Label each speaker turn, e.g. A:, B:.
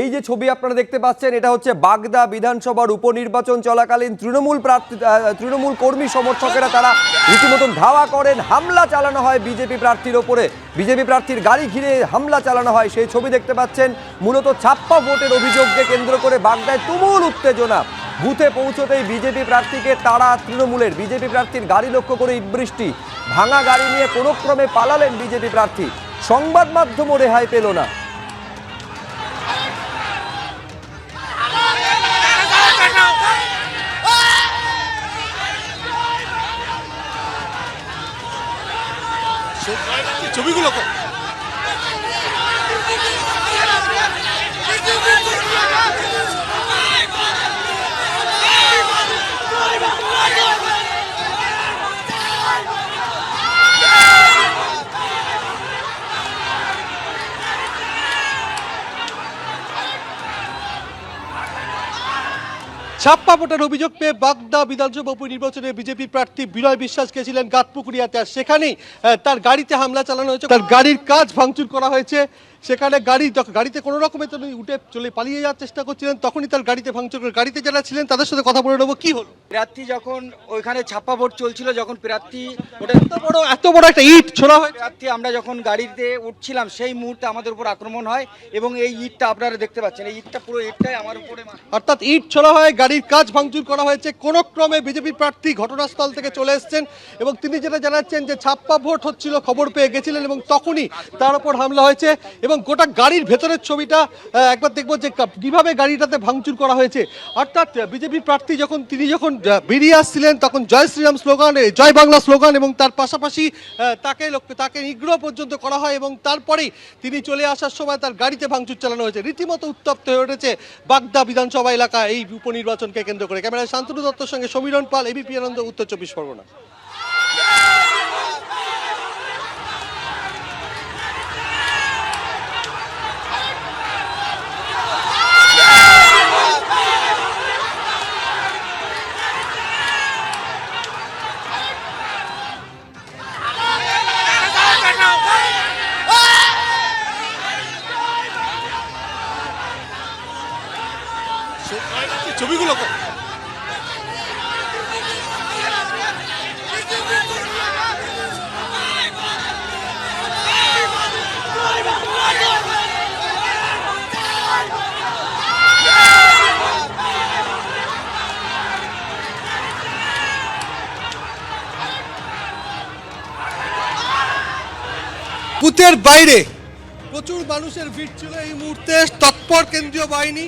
A: এই যে ছবি আপনারা দেখতে পাচ্ছেন, এটা হচ্ছে বাগদা বিধানসভার উপনির্বাচন চলাকালীন তৃণমূল প্রার্থী তৃণমূল কর্মী সমর্থকেরা তারা রীতিমতন ধাওয়া করেন, হামলা চালানো হয় বিজেপি প্রার্থীর ওপরে। বিজেপি প্রার্থীর গাড়ি ঘিরে হামলা চালানো হয়, সেই ছবি দেখতে পাচ্ছেন। মূলত ছাপ্পা ভোটের অভিযোগকে কেন্দ্র করে বাগদায় তুমুল উত্তেজনা। বুথে পৌঁছতেই বিজেপি প্রার্থীকে তারা তৃণমূলের। বিজেপি প্রার্থীর গাড়ি লক্ষ্য করে বৃষ্টি। ভাঙা গাড়ি নিয়ে কোনো ক্রমে পালালেন বিজেপি প্রার্থী। সংবাদ মাধ্যমও রেহাই পেল না।
B: ছবিগুলো কো। ছাপ্পা ভোটার অভিযোগ পেয়ে বাগদা বিধানসভা উপনির্বাচনে বিজেপি প্রার্থী বিনয় বিশ্বাস গেছিলেন গাতপুকুরিয়াতে। আর সেখানেই তার গাড়িতে হামলা চালানো হয়েছে। তার গাড়ির কাজ ভাঙচুর করা হয়েছে। সেখানে গাড়ি গাড়িতে কোনো রকমে তিনি উঠে চলে পালিয়ে যাওয়ার চেষ্টা করছিলেন তখনই তার গাড়িতে ভাঙচুর করে গাড়িতে যারা ছিলেন তাদের সাথে কথা বলে নেব কি হলো?
C: প্রার্থী যখন ওইখানে ছাপ্পা ভোট চলছিল যখন প্রার্থী ওটা
B: এত বড় এত বড় একটা ইট ছোড়া হয়
C: প্রার্থী আমরা যখন গাড়িতে উঠছিলাম সেই মুহূর্তে আমাদের উপর আক্রমণ হয় এবং এই ইটটা আপনারা দেখতে পাচ্ছেন। এই ইটটা পুরো ইটটাই আমার উপরে
B: অর্থাৎ ইট ছোড়া হয় গাড়ির কাজ ভাঙচুর করা হয়েছে কোন ক্রমে বিজেপি প্রার্থী ঘটনাস্থল থেকে চলে এসেছেন এবং তিনি যেটা জানাচ্ছেন যে ছাপ্পা ভোট হচ্ছিল খবর পেয়ে গেছিলেন এবং তখনই তার উপর হামলা হয়েছে এবং গোটা গাড়ির ভেতরের ছবিটা একবার দেখব যে কীভাবে গাড়িটাতে ভাঙচুর করা হয়েছে। অর্থাৎ বিজেপি প্রার্থী যখন, তিনি যখন বেরিয়ে আসছিলেন, তখন জয় শ্রীরাম স্লোগান জয় বাংলা স্লোগান এবং তার পাশাপাশি তাকে তাকে নিগ্রহ পর্যন্ত করা হয় এবং তারপরেই তিনি চলে আসার সময় তার গাড়িতে ভাঙচুর চালানো হয়েছে। রীতিমতো উত্তপ্ত হয়ে উঠেছে বাগদা বিধানসভা এলাকা এই উপনির্বাচনকে কেন্দ্র করে। ক্যামেরায় শান্তনু দত্তর সঙ্গে সমীরণ পাল এবিপি আনন্দ, উত্তর চব্বিশ পরগনা। ছবিগুলো বুথের বাইরে প্রচুর মানুষের ভিড় ছিল এই মুহূর্তে। তৎপর কেন্দ্রীয় বাহিনী।